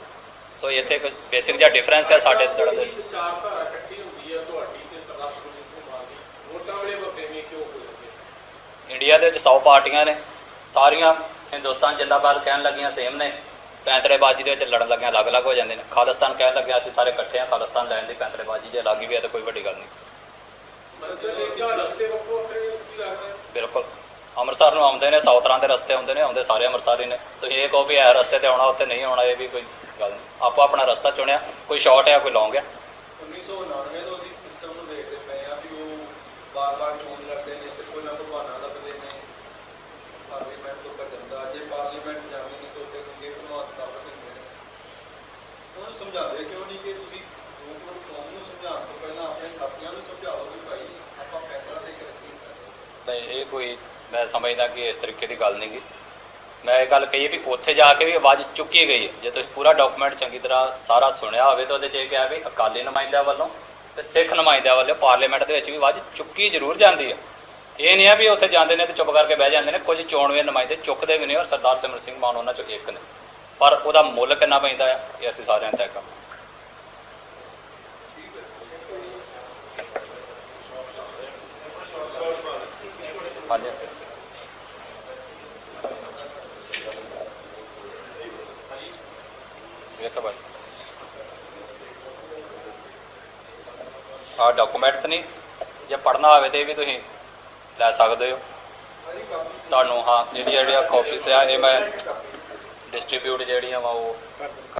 ਸੋ ਇੱਥੇ ਕੋਈ ਬੇਸਿਕ ਜਿਹਾ ਡਿਫਰੈਂਸ ਹੈ ਸਾਡੇ ਦੜਾਂ ਦੇ
ਚਾਰ ਧਾਰਾ ਇਕੱਠੀ ਹੁੰਦੀ ਹੈ ਤੁਹਾਡੀ ਤੇ ਸਰਦਾਰ ਸੁਖਬੀਰ ਸਿੰਘ ਮਾਨ ਦੀ। ਵੋਟਾਂ ਵੇਲੇ ਵਫੇਮੀ ਕਿਉਂ ਹੋ ਜਾਂਦੀ ਹੈ
ਇੰਡੀਆ ਦੇ ਵਿੱਚ 100 ਪਾਰਟੀਆਂ ਨੇ ਸਾਰੀਆਂ ਹਿੰਦੁਸਤਾਨ ਜਿੰਦਾਬਾਦ ਕਹਿਣ ਲੱਗੀਆਂ ਸੇਮ ਨੇ ਪੈਂਤੜੇਬਾਜ਼ੀ ਦੇ ਵਿੱਚ ਲੜਨ ਲੱਗੀਆਂ ਅਲੱਗ-ਅਲੱਗ ਹੋ ਜਾਂਦੇ ਨੇ। ਖਾਲਿਸਤਾਨ ਕਹਿਣ ਲੱਗਿਆ ਅਸੀਂ ਸਾਰੇ ਇਕੱਠੇ ਹਾਂ ਖਾਲਿਸਤਾਨ ਲੈਣ ਦੀ ਪੈਂਤੜੇਬਾਜ਼ੀ ਜੇ ਅਲੱਗ ਵੀ ਹੈ ਤਾਂ ਕੋਈ ਵੱਡੀ ਗੱਲ ਨਹੀਂ। ਬਿਲਕੁਲ। ਅੰਮ੍ਰਿਤਸਰ ਨੂੰ ਆਉਂਦੇ ਨੇ 100 ਤਰ੍ਹਾਂ ਦੇ ਰਸਤੇ ਆਉਂਦੇ ਨੇ, ਆਉਂਦੇ ਸਾਰੇ ਅੰਮ੍ਰਿਤਸਰੀ ਨੇ। ਤੁਸੀਂ ਇਹ ਕਹੋ ਵੀ ਇਹ ਰਸਤੇ ਤੇ ਆਉਣਾ, ਉੱਥੇ ਨਹੀਂ ਆਉਣਾ, ਇਹ ਵੀ ਕੋਈ ਗੱਲ ਨਹੀਂ। ਆਪੋ ਆਪਣਾ ਰਸਤਾ ਚੁਣਿਆ, ਕੋਈ ਸ਼ਾਰਟ ਹੈ, ਕੋਈ ਲੌਂਗ ਹੈ?
1999 ਤੋਂ ਅਸੀਂ
ਸਾਥੀਆਂ ਨੂੰ ਸਮਝਾਓ ਵੀ ਭਾਈ ਆਪਾਂ ਫੈਸਲਾ ਦੇ ਕੇ ਰੱਖੀ ਸਕਦੇ
ਨਹੀਂ ਇਹ ਕੋਈ, ਮੈਂ ਸਮਝਦਾ ਕਿ ਇਸ ਤਰੀਕੇ ਦੀ ਗੱਲ ਨਹੀਂ ਗੀ। ਮੈਂ ਇਹ ਗੱਲ ਕਹੀ ਹੈ ਵੀ ਉੱਥੇ ਜਾ ਕੇ ਵੀ ਆਵਾਜ਼ ਚੁੱਕੀ ਗਈ ਹੈ। ਜੇ ਤੁਸੀਂ ਪੂਰਾ ਡਾਕੂਮੈਂਟ ਚੰਗੀ ਤਰ੍ਹਾਂ ਸਾਰਾ ਸੁਣਿਆ ਹੋਵੇ ਤਾਂ ਉਹਦੇ 'ਚ ਇਹ ਕਿਹਾ ਵੀ ਅਕਾਲੀ ਨੁਮਾਇੰਦਿਆਂ ਵੱਲੋਂ ਤੇ ਸਿੱਖ ਨੁਮਾਇੰਦਿਆਂ ਵੱਲੋਂ ਪਾਰਲੀਮੈਂਟ ਦੇ ਵਿੱਚ ਵੀ ਆਵਾਜ਼ ਚੁੱਕੀ ਜ਼ਰੂਰ ਜਾਂਦੀ ਹੈ। ਇਹ ਨਹੀਂ ਆ ਵੀ ਉੱਥੇ ਜਾਂਦੇ ਨੇ ਤੇ ਚੁੱਪ ਕਰਕੇ ਬਹਿ ਜਾਂਦੇ ਨੇ। ਕੁਝ ਚੋਣਵੇਂ ਨੁਮਾਇੰਦੇ ਚੁੱਕਦੇ ਵੀ ਨੇ ਔਰ ਸਰਦਾਰ ਸਿਮਰ ਸਿੰਘ ਮਾਨ ਉਹਨਾਂ ਚੋਂ ਇੱਕ ਨੇ। ਪਰ ਉਹਦਾ ਮੁੱਲ ਕਿੰਨਾ ਪੈਂਦਾ ਆ ਇਹ ਅਸੀਂ ਸਾਰਿਆਂ ਨੂੰ ਤੈਅ ਕਰਾਂਗੇ। ਹਾਂਜੀ ਇਹ ਤਾਂ ਬਾਈ ਆ ਡਾਕੂਮੈਂਟ ਨਹੀਂ ਜੇ ਪੜਨਾ ਹੋਵੇ ਤੇ ਇਹ ਵੀ ਤੁਸੀਂ ਲੈ ਸਕਦੇ ਹੋ। ਤੁਹਾਨੂੰ, ਹਾਂ, ਜਿਹੜੀ ਜਿਹੜੀਆਂ ਕਾਪੀਸ ਆ, ਇਹ ਮੈਂ ਡਿਸਟ੍ਰੀਬਿਊਟ ਜਿਹੜੀਆਂ ਵਾ ਉਹ